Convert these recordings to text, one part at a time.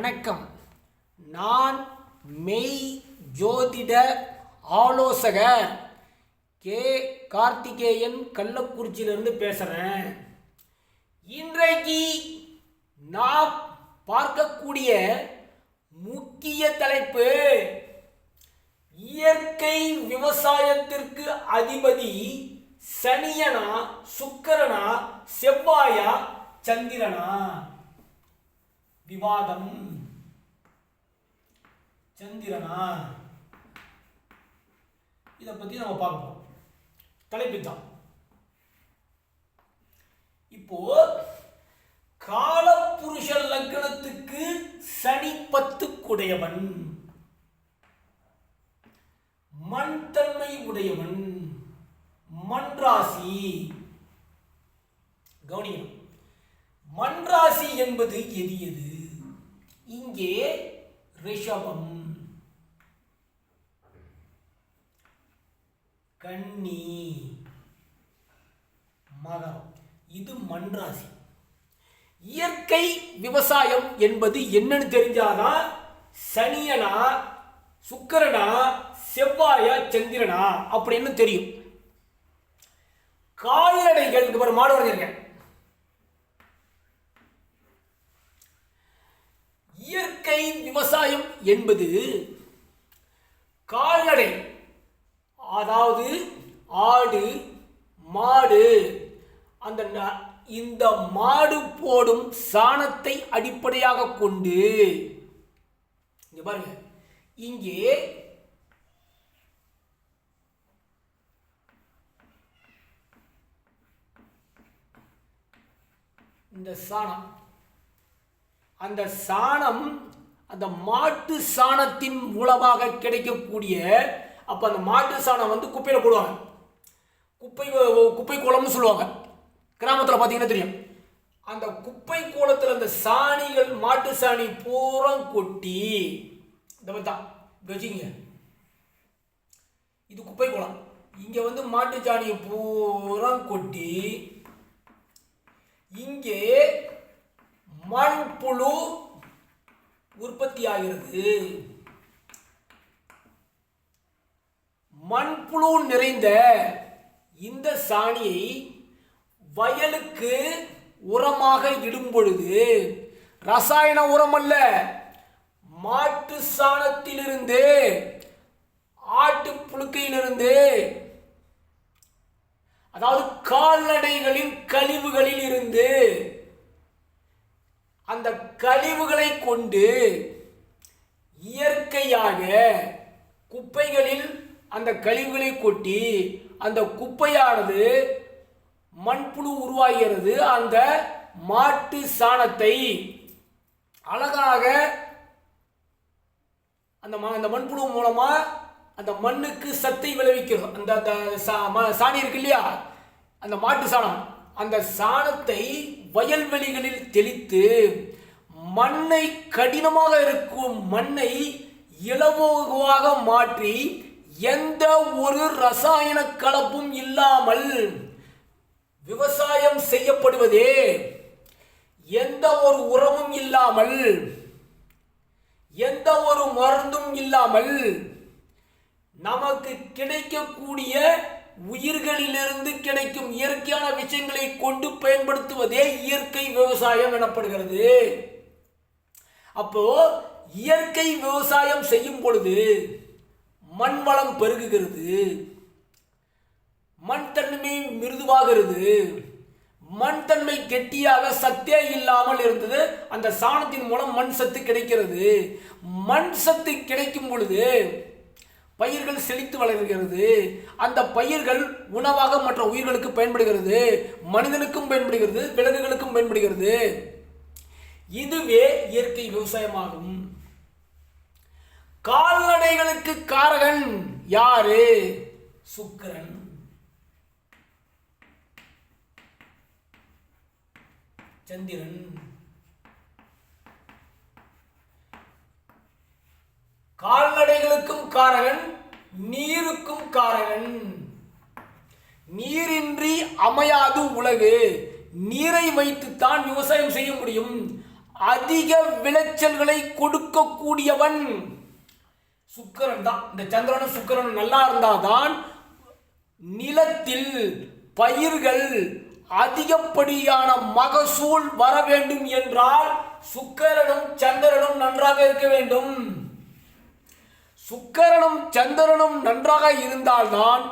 வணக்கம். நான் மெய் ஜோதிட ஆலோசகர். கே. கார்த்திகேயன் கள்ளக்குறிச்சியிலிருந்து பேசுகிறேன் இன்றைக்கு நாம் பார்க்கக்கூடிய முக்கிய தலைப்பு இயற்கை விவசாயத்திற்கு அதிபதி சனியனா சுக்கரனா செவ்வாயா சந்திரனா? விவாதம். சந்திரனா இதை பத்தி நம்ம பார்ப்போம் தலைப்பு தான். இப்போ காலப்புருஷ லக்னத்துக்கு சனி பத்துக்குடையவன். மண் தன்மை உடையவன். மண்ராசி கவனிக்கணும். என்பது எது எது? இங்கே ரிஷபம். கன்னி. மகரம். இது மண்ராசி. இயற்கை விவசாயம் என்பது என்னன்னு தெரிஞ்சாதான் சனியனா சுக்கரனா செவ்வாயா சந்திரனா? அப்படின்னு தெரியும். கால்நடைகள் ஒரு மாடு வரைஞ்சிருக்கேன் இயற்கை விவசாயம் என்பது கால்நடை அதாவது ஆடு மாடு. அந்த இந்த மாடு போடும் சாணத்தை அடிப்படையாக கொண்டு இங்கே பாருங்க. இங்கே இந்த சாணம். அந்த சாணம் அந்த மாட்டு சாணத்தின் மூலமாக கிடைக்கக்கூடிய அப்போ அந்த மாட்டு சாணம் வந்து குப்பையில் போடுவாங்க. குப்பை குப்பை கோலம்னு சொல்லுவாங்க. கிராமத்தில் பார்த்தீங்கன்னா தெரியும். அந்த குப்பை கோலத்தில் அந்த சாணிகள் மாட்டு சாணி பூரா கொட்டி இந்த மாதிரி தான். வச்சுக்கிங்க. இது குப்பை குளம் இங்கே வந்து மாட்டு சாணியை பூரா கொட்டி இங்கே மண்புழு உற்பத்தி ஆகிறது. மண்புழு நிறைந்த இந்த சாணியை வயலுக்கு உரமாக இடும் பொழுது ரசாயன உரம் அல்ல மாட்டு சாணத்திலிருந்து ஆட்டு புழுக்கையிலிருந்து அதாவது கால்நடைகளின் கழிவுகளில் இருந்து அந்த கழிவுகளை கொண்டு இயற்கையாக குப்பைகளில் அந்த கழிவுகளை கொட்டி அந்த குப்பையானது மண்புழு உருவாகிறது. அந்த மாட்டு சாணத்தை அழகாக அந்த ம அந்த மண்புழு மூலமா அந்த மண்ணுக்கு சத்தை விளைவிக்கிறது. அந்த அந்த சா- ம- சாணி இருக்கு இல்லையா? அந்த மாட்டு சாணம். அந்த சாணத்தை வயல்வெளிகளில் தெளித்து மண்ணை கடினமாக இருக்கும் மண்ணை இலவோகுவாக மாற்றி எந்த ஒரு ரசாயன கலப்பும் இல்லாமல் விவசாயம் செய்யப்படுவதே எந்த ஒரு உரமும் இல்லாமல் எந்த ஒரு மருந்தும் இல்லாமல் நமக்கு கிடைக்கக்கூடிய உயிர்களிலிருந்து கிடைக்கும் இயற்கையான விஷயங்களை கொண்டு பயன்படுத்துவதே இயற்கை விவசாயம் எனப்படுகிறது. அப்போ இயற்கை விவசாயம் செய்யும் பொழுது மண் வளம் பெருகுகிறது. மண் தன்மை மிருதுவாகிறது. மண் தன்மை கெட்டியாக சத்தே இல்லாமல் இருந்தது. அந்த சாணத்தின் மூலம் மண் சத்து கிடைக்கிறது. மண் சத்து கிடைக்கும் பொழுது பயிர்கள் செழித்து வளர்கிறது. அந்த பயிர்கள் உணவாக மற்ற உயிர்களுக்கு பயன்படுகிறது. மனிதனுக்கும் பயன்படுகிறது விலங்குகளுக்கும் பயன்படுகிறது. இதுவே இயற்கை விவசாயமாகும். கால்நடைகளுக்கு காரகன் யாரு? சுக்கரன். சந்திரன். கால்நடைகளுக்கும் காரகன் நீருக்கும் காரகன். நீரின்றி அமையாது உலகு. நீரை வைத்துத்தான் விவசாயம் செய்ய முடியும். அதிக விளைச்சல்களை கொடுக்கக்கூடியவன் சுக்கரன் தான். இந்த சந்திரனும் சுக்கரனும் நல்லா இருந்தாதான் நிலத்தில் பயிர்கள் அதிகப்படியான மகசூல் வர வேண்டும் என்றால் சுக்கரனும் சந்திரனும் நன்றாக இருக்க வேண்டும். சுக்கரனும் சந்திரனும் நன்றாக இருந்தால்தான்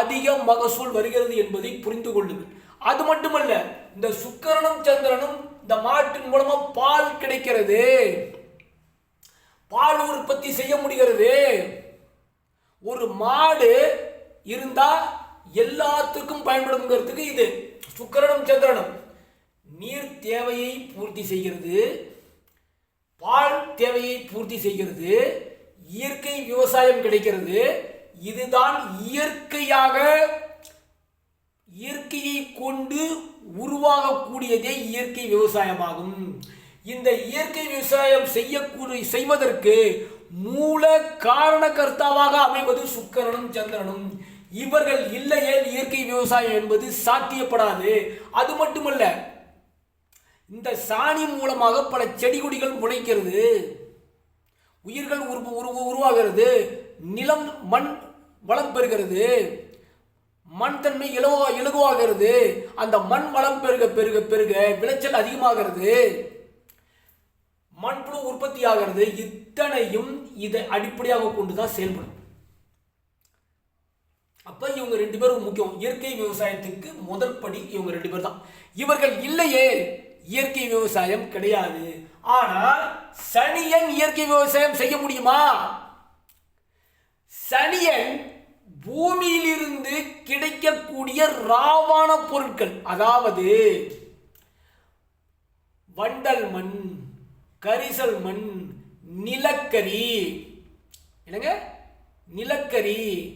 அதிக மகசூல் வருகிறது என்பதை புரிந்து கொள்ளுங்கள். அது மட்டுமல்ல இந்த சுக்கரனும் சந்திரனும் இந்த மாட்டின் மூலமா பால் கிடைக்கிறது. பால் உற்பத்தி செய்ய முடிகிறது. ஒரு மாடு இருந்தா எல்லாத்துக்கும் பயன்படுங்கிறதுக்கு இது. சுக்கிரனும் சந்திரனும். நீர் தேவையை பூர்த்தி செய்கிறது. பால் தேவையை பூர்த்தி செய்கிறது. இயற்கை விவசாயம் கிடைக்கிறது. இதுதான் இயற்கையாக இயற்கையை கொண்டு உருவாகக்கூடியதே இயற்கை விவசாயமாகும். இந்த இயற்கை விவசாயம் செய்யக்கூடிய செய்வதற்கு மூல காரணகர்த்தாவாக அமைவது சுக்கரனும் சந்திரனும். இவர்கள் இல்லையே இயற்கை விவசாயம் என்பது சாத்தியப்படாது. அது மட்டுமல்ல இந்த சாணி மூலமாக பல செடி கொடிகள் முளைக்கிறது. உயிர்கள் உரு உரு உருவாகிறது. நிலம் மண் வளம் பெறுகிறது. மண் தன்மை இலவா இலகுவாகிறது. அந்த மண் வளம் பெருக பெருக பெருக விளைச்சல் அதிகமாகிறது. மண்புழு உற்பத்தி ஆகிறது இத்தனையும் இதை அடிப்படையாக கொண்டு தான் செயல்படும். அப்போ இவங்க ரெண்டு பேரும் முக்கியம். இயற்கை விவசாயத்துக்கு முதல் படி இவங்க ரெண்டு பேர் தான். இவர்கள் இல்லையே. இயற்கை விவசாயம் கிடையாது. ஆனால் சனியன் இயற்கை விவசாயம் செய்ய முடியுமா? சனியன் பூமியிலிருந்து கிடைக்கக்கூடிய ராவான பொருட்கள் அதாவது வண்டல் மண் கரிசல் மண் நிலக்கரி. என்னங்க? நிலக்கரி.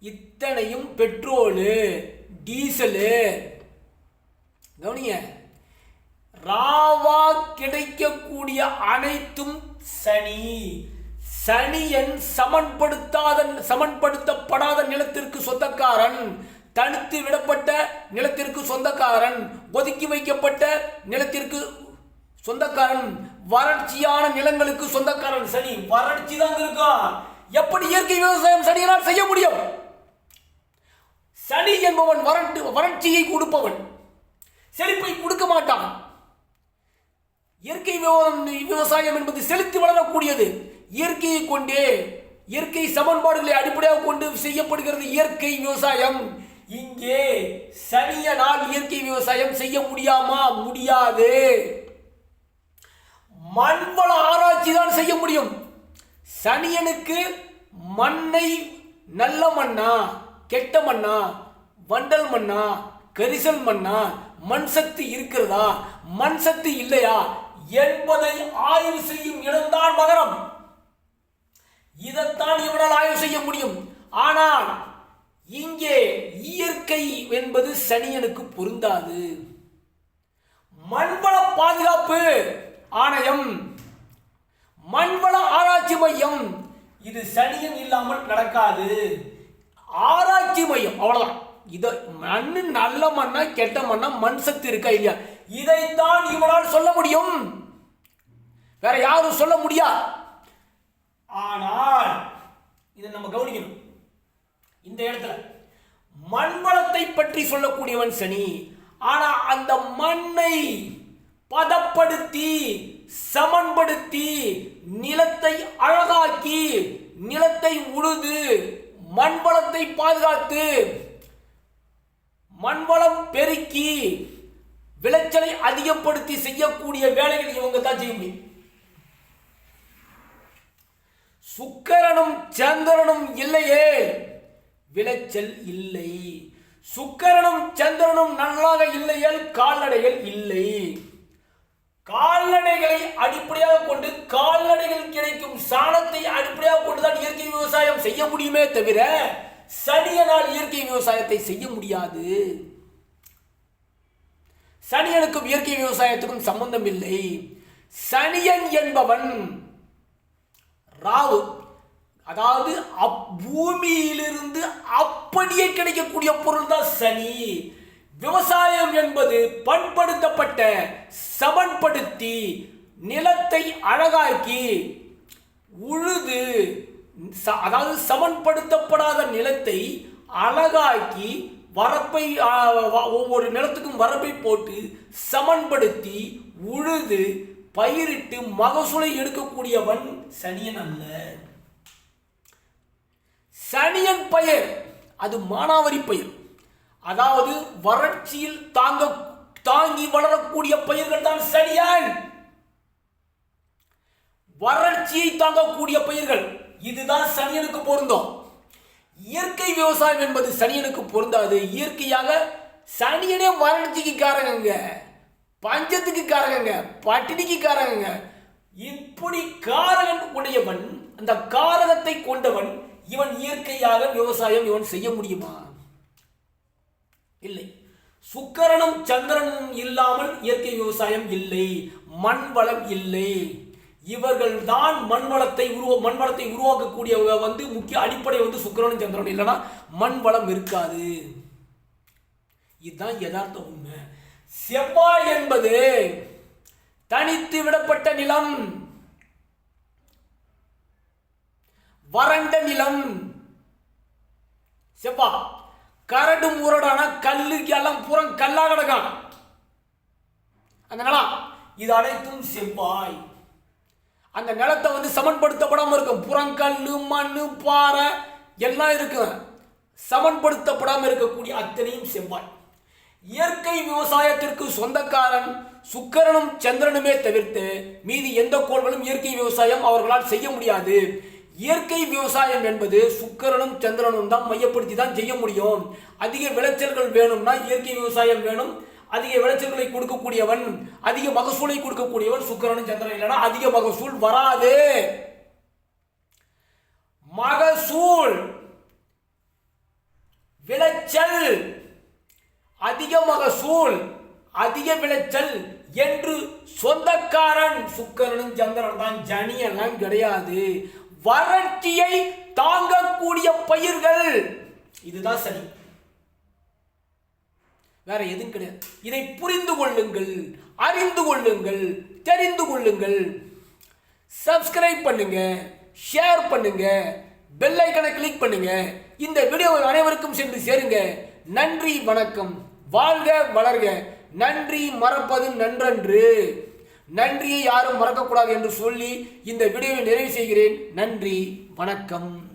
இத்தனையும் பெட்ரோலு டீசலு. கவனிங்க. ராவா கிடைக்கக்கூடிய அனைத்தும் சனி. சனியன் சமன்படுத்தாத சமன்படுத்தப்படாத நிலத்திற்கு சொந்தக்காரன். தடுத்து விடப்பட்ட நிலத்திற்கு சொந்தக்காரன். ஒதுக்கி வைக்கப்பட்ட நிலத்திற்கு சொந்தக்காரன் வறட்சியான நிலங்களுக்கு சொந்தக்காரன் சனி. வறட்சி தான் இருக்கும் எப்படி இயற்கை விவசாயம் சனியினால் செய்ய முடியும்? சனி என்பவன் வறட்டு வறட்சியை கொடுப்பவன். செழிப்பை கொடுக்க மாட்டான். இயற்கை விவசாயம் என்பது செலுத்தி வளரக்கூடியது. இயற்கையை கொண்டே இயற்கை சமன்பாடுகளை அடிப்படையாக கொண்டு செய்யப்படுகிறது இயற்கை விவசாயம். இங்கே சனியனால் இயற்கை விவசாயம் செய்ய முடியாமா? முடியாது. மண்வள ஆராய்ச்சி தான் செய்ய முடியும். சனியனுக்கு மண்ணை நல்ல மண்ணா கெட்ட மண்ணா வண்டல் மண்ணா கரிசல் மண்ணா மண் சக்தி இருக்கிறதா மண் சக்தி இல்லையா என்பதை ஆய்வு செய்யும் இடம்தான் மகரம். இதைத்தான் இவனால் ஆய்வு செய்ய முடியும். ஆனால் இங்கே இயற்கை என்பது சனியனுக்கு பொருந்தாது. மண்வள பாதுகாப்பு ஆணையம். மண்வள ஆராய்ச்சி மையம். இது சனியம் இல்லாமல் நடக்காது. ஆராய்ச்சி மையம். அவ்வளோதான் இதை மண்ணு நல்ல மண்ணா கெட்ட மண்ணா மண் சக்தி இருக்கா இல்லையா? இதைத்தான் இவனால் சொல்ல முடியும். வேற யாரும் சொல்ல முடியா? ஆனால் இதை நம்ம கவனிக்கணும். இந்த இடத்துல மண்வளத்தை பற்றி சொல்லக்கூடியவன் சனி. ஆனால் அந்த மண்ணை பதப்படுத்தி சமன்படுத்தி நிலத்தை அழகாக்கி நிலத்தை உழுது மண்வளத்தை பாதுகாத்து மண்வளம் பெருக்கி விளைச்சலை அதிகப்படுத்தி செய்யக்கூடிய வேலைகள் இவங்க தான் செய்ய முடியும். சுக்கரனும் சந்திரனும் இல்லையே விளைச்சல் இல்லை. சுக்கரனும் சந்திரனும் நன்றாக இல்லையேல் கால்நடைகள் இல்லை. கால்நடைகளை அடிப்படையாக கொண்டு கால்நடைகள் கிடைக்கும் சாணத்தை அடிப்படையாக கொண்டுதான் இயற்கை விவசாயம் செய்ய முடியுமே தவிர சனியனால் இயற்கை விவசாயத்தை செய்ய முடியாது. சனியனுக்கும் இயற்கை விவசாயத்துக்கும் சம்பந்தம் இல்லை. சனியன் என்பவன் ராவு அதாவது அப்பூமியிலிருந்து அப்படியே கிடைக்கக்கூடிய பொருள் தான் சனி. விவசாயம் என்பது பண்படுத்தப்பட்ட சமன்படுத்தி நிலத்தை அழகாக்கி உழுது ச- அதாவது சமன்படுத்தப்படாத நிலத்தை அழகாக்கி வரப்பை ஒவ்வொரு நிலத்துக்கும் வரப்பை போட்டு சமன்படுத்தி உழுது பயிரிட்டு மகசூலை எடுக்கக்கூடியவன் சனியன் அல்ல. சனியன் பயிர் அது மானாவரி பயிர். அதாவது வறட்சியில் தாங்க தாங்கி வளரக்கூடிய பயிர்கள் தான் சரியான் வறட்சியை தாங்கக்கூடிய பயிர்கள் இதுதான் சனியனுக்கு பொருந்தும். இயற்கை விவசாயம் என்பது சனியனுக்கு பொருந்தாது. இயற்கையாக சனியனே வறட்சிக்கு காரகங்க பஞ்சத்துக்கு காரகங்க பட்டினிக்கு காரகங்க. இப்படி காரகன் உடையவன் அந்த காரகத்தை கொண்டவன் இவன் இயற்கையாக விவசாயம் இவன் செய்ய முடியுமா? இல்லை. சுக்கரனும் சந்திரனும் இல்லாமல் இயற்கை விவசாயம் இல்லை. மண் வளம் இல்லை. இவர்கள் தான் மண் வளத்தை உருவ மண் வளத்தை உருவாக்கக்கூடியவங்க வந்து முக்கிய அடிப்படை வந்து சுக்கரனும் சந்திரனும் இல்லைன்னா மண் வளம் இருக்காது. இதுதான் யதார்த்த உண்மை. செவ்வாய் என்பது தனித்து விடப்பட்ட நிலம். வறண்ட நிலம். செவ்வா கரடு முரடான கல்லுக்கு எல்லாம் புறம் கல்லாக கிடக்கும். அந்த நிலம் இது அனைத்தும் செவ்வாய். அந்த நிலத்தை வந்து சமன்படுத்தப்படாமல் இருக்கும். புறங்கல் மண் பாறை எல்லாம் இருக்கும். சமன்படுத்தப்படாம இருக்கக்கூடிய அத்தனையும் செவ்வாய். இயற்கை விவசாயத்திற்கு சொந்தக்காரன் சுக்கரனும் சந்திரனுமே தவிர்த்து மீதி எந்த கோள்களும் இயற்கை விவசாயம் அவர்களால் செய்ய முடியாது. இயற்கை விவசாயம் என்பது சுக்கரனும் சந்திரனும் தான் மையப்படுத்தி தான் செய்ய முடியும். அதிக விளைச்சல்கள் வேணும்னா இயற்கை விவசாயம் வேணும். அதிக விளைச்சல்களை கொடுக்கக்கூடியவன் அதிக மகசூலை கொடுக்கக்கூடியவன் சுக்கரனும் சந்திரன். இல்லைன்னா அதிக மகசூல் வராது. மகசூல் விளைச்சல் அதிக மகசூல் அதிக விளைச்சல் என்று சொந்தக்காரன் சுக்கரனும் சந்திரன் தான். ஜனியெல்லாம் கிடையாது. வறட்சியை தாங்கக்கூடிய பயிர்கள். இதுதான் சரி வேற எதுவும் கிடையாது. இதை புரிந்து கொள்ளுங்கள் அறிந்து கொள்ளுங்கள் தெரிந்து கொள்ளுங்கள். சப்ஸ்கிரைப் பண்ணுங்க ஷேர் பண்ணுங்க பெல் ஐக்கனை கிளிக் பண்ணுங்க. இந்த வீடியோவை அனைவருக்கும் சென்று சேருங்க. நன்றி வணக்கம். வாழ்க வளர்க. நன்றி மறப்பது நன்றன்று. நன்றியை யாரும் மறக்கக்கூடாது என்று சொல்லி இந்த வீடியோவை நிறைவு செய்கிறேன். நன்றி வணக்கம்.